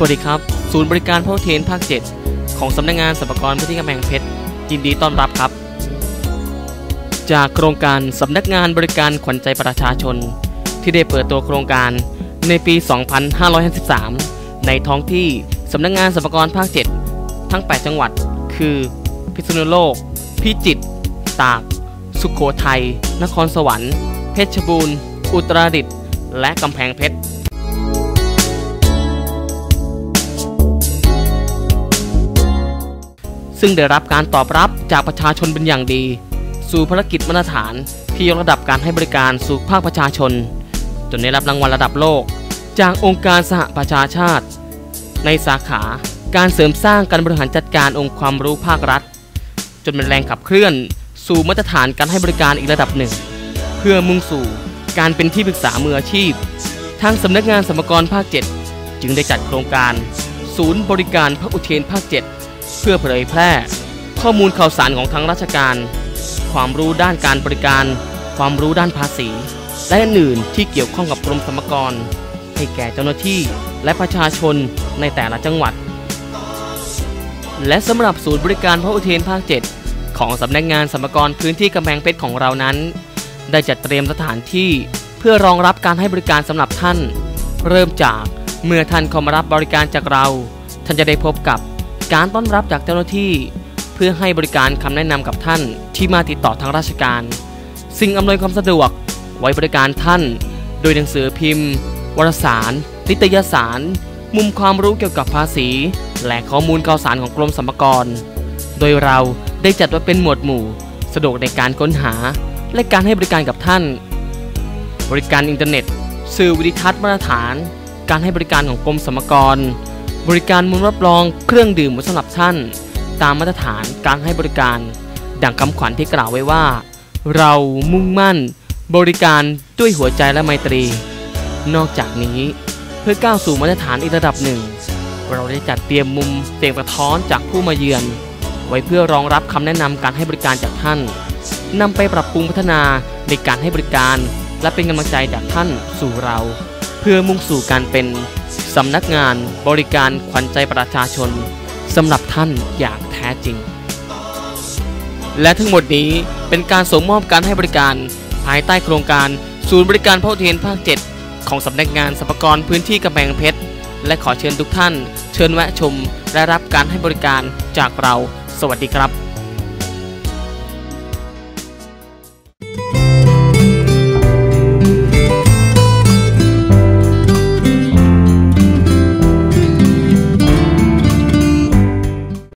สวัสดีครับ ศูนย์บริการพ่อเทนภาค 7 ของสำนักงงานสรรพากรพื้นที่กำแพงเพชรยินดีต้อนรับครับ จากโครงการสำนักงานบริการขวัญใจประชาชน ที่ได้เปิดตัวโครงการในปี 2553 ในท้องที่สำนักงงานสรรพากรภาค 7 ทั้ง 8 จังหวัด คือ พิษณุโลก พิจิตร ตาก สุขโขทัย นครสวรรค์ เพชรบูรณ์ อุตรดิตถ์ และกำแพงเพชร ซึ่งได้รับการตอบรับจากประชาชนเป็นอย่างดี สู่ภารกิจมาตรฐานที่ยกระดับการให้บริการสู่ภาคประชาชน จนได้รับรางวัลระดับโลก จากองค์การสหประชาชาติ ในสาขาการเสริมสร้างการบริหารจัดการองค์ความรู้ภาครัฐ จนเป็นแรงขับเคลื่อน สู่มาตรฐานการให้บริการอีกระดับหนึ่ง เพื่อมุ่งสู่การเป็นที่ปรึกษามืออาชีพ ทางสำนักงานสมกรภาค 7 จึงได้จัดโครงการ ศูนย์บริการพระอุเทนภาค 7 เพื่อเผยแพร่ ข้อมูลข่าวสารของทางราชการ ความรู้ด้านการบริการ ความรู้ด้านภาษี และอื่นที่เกี่ยวข้องกับกรมสรรพากร ให้แก่เจ้าหน้าที่และประชาชนในแต่ละจังหวัด และสำหรับศูนย์บริการพระอุเทนภาค 7 ของสำนักงานสรรพากรพื้นที่กำแพงเพชรของเรานั้น ได้จัดเตรียมสถานที่เพื่อรองรับการให้บริการสำหรับท่าน เริ่มจากเมื่อท่านเข้ามารับบริการจากเรา ท่านจะได้พบกับ การต้อนรับจากเจ้าหน้าที่ เพื่อให้บริการคำแนะนำกับท่านที่มาติดต่อทางราชการ สิ่งอำนวยความสะดวกไว้บริการท่าน โดยหนังสือพิมพ์ วารสาร นิตยสาร มุมความรู้เกี่ยวกับภาษี และข้อมูลข่าวสารของกรมสรรพากร โดยเราได้จัดไว้เป็นหมวดหมู่ สะดวกในการค้นหา และการให้บริการกับท่าน บริการอินเทอร์เน็ต สื่อวิดิทัศน์มาตรฐาน การให้บริการของกรมสรรพากร บริการมุมรับรองเครื่องดื่มสำหรับท่าน ตามมาตรฐานการให้บริการ ดังคำขวัญที่กล่าวไว้ว่า เรามุ่งมั่น บริการด้วยหัวใจและไมตรี นอกจากนี้เพื่อก้าวสู่มาตรฐานอีกระดับหนึ่ง เราได้จัดเตรียมมุมเสียงสะท้อนจากผู้มาเยือน ไว้เพื่อรองรับคำแนะนำการให้บริการจากท่านนำไปปรับปรุงพัฒนาในการให้บริการ และเป็นกำลังใจจากท่านสู่เรา เพื่อมุ่งสู่การเป็น สำนักงานบริการขวัญใจประชาชนสำหรับท่านอย่างแท้จริง และทั้งหมดนี้เป็นการส่งมอบการให้บริการภายใต้โครงการศูนย์บริการพ่อเทียนภาค 7 ของสำนักงานสรรพากรพื้นที่กำแพงเพชร และขอเชิญทุกท่าน เชิญแวะชมและรับการให้บริการจากเรา สวัสดีครับ